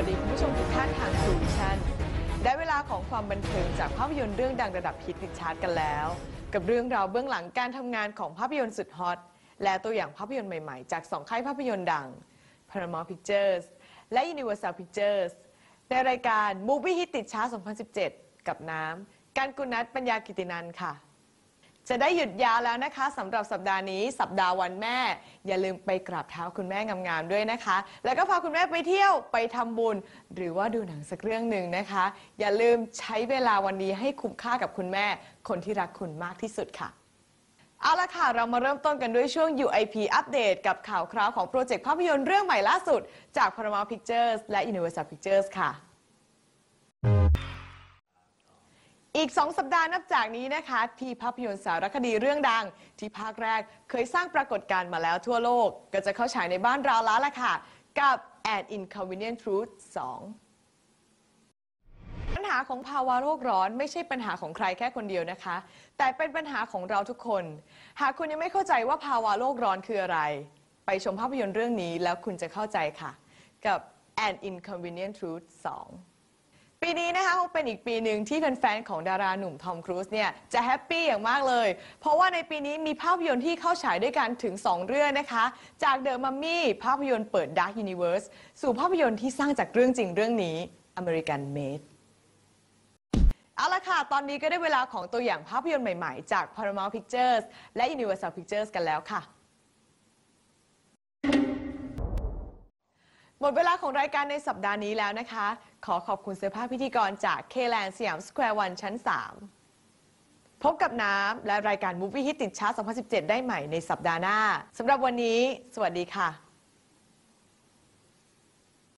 วัสดีคุณผู้ชมทุกท่านทางสูงชั่น ได้เวลาของความบันเทิงจากภาพยนตร์เรื่องดังระดับฮิตติดชาร์ตกันแล้ว กับเรื่องราวเบื้องหลังการทำงานของภาพยนตร์สุดฮอต และตัวอย่างภาพยนตร์ใหม่ๆ จากสองค่ายภาพยนตร์ดัง Paramount Pictures และ Universal Pictures ในรายการ Movie Hit ติดชาร์ต2017 กับน้ำการกุณัทปัญญากิตินันค่ะ จะได้หยุดยาวแล้วนะคะสำหรับสัปดาห์นี้สัปดาห์วันแม่ อย่าลืมไปกราบเท้าคุณแม่งามๆด้วยนะคะ แล้วก็พาคุณแม่ไปเที่ยวไปทำบุญ หรือว่าดูหนังสักเรื่องหนึ่งนะคะ อย่าลืมใช้เวลาวันนี้ให้คุ้มค่ากับคุณแม่ คนที่รักคุณมากที่สุดค่ะ เอาละค่ะ เรามาเริ่มต้นกันด้วยช่วง UIP อัปเดตกับข่าวคราวของโปรเจกต์ภาพยนตร์เรื่องใหม่ล่าสุด จาก Paramount Pictures และ Universal Pictures ค่ะ อีก 2 สัปดาห์นับจากนี้นะคะ ที่ภาพยนตร์สารคดีเรื่องดัง ที่ภาคแรกเคยสร้างปรากฏการณ์มาแล้วทั่วโลก ก็จะเข้าฉายในบ้านเราแล้วล่ะค่ะ กับ An Inconvenient Truth 2ปัญหาของภาวะโลกร้อนไม่ใช่ปัญหาของใครแค่คนเดียวนะคะ แต่เป็นปัญหาของเราทุกคน หากคุณยังไม่เข้าใจว่าภาวะโลกร้อนคืออะไร ไปชมภาพยนตร์เรื่องนี้แล้วคุณจะเข้าใจค่ะ กับ An Inconvenient Truth 2 ปีนี้นะคะคงเป็นอีกปีหนึ่งที่แฟนๆของดาราหนุ่มทอมครูซเนี่ยจะแฮปปี้อย่างมากเลย เพราะว่าในปีนี้มีภาพยนตร์ที่เข้าฉายด้วยกันถึง 2 เรื่องนะคะ จากเดอะมัมมี่ภาพยนตร์เปิด Dark Universe สู่ภาพยนตร์ที่สร้างจากเรื่องจริงเรื่องนี้ American Made เอาละค่ะ ตอนนี้ก็ได้เวลาของตัวอย่างภาพยนตร์ใหม่ๆ จาก Paramount Pictures และ Universal Pictures กันแล้วค่ะ หมดเวลาของรายการในสัปดาห์นี้แล้วนะคะ ขอขอบคุณเสื้อผ้าพิธีกรจากเคแลนสยามสแควร์วันชั้น 3 พบกับน้ำและรายการมูฟวี่ฮิตติดชาร์ต2017 ได้ใหม่ในสัปดาห์หน้าสำหรับวันนี้ สวัสดีค่ะ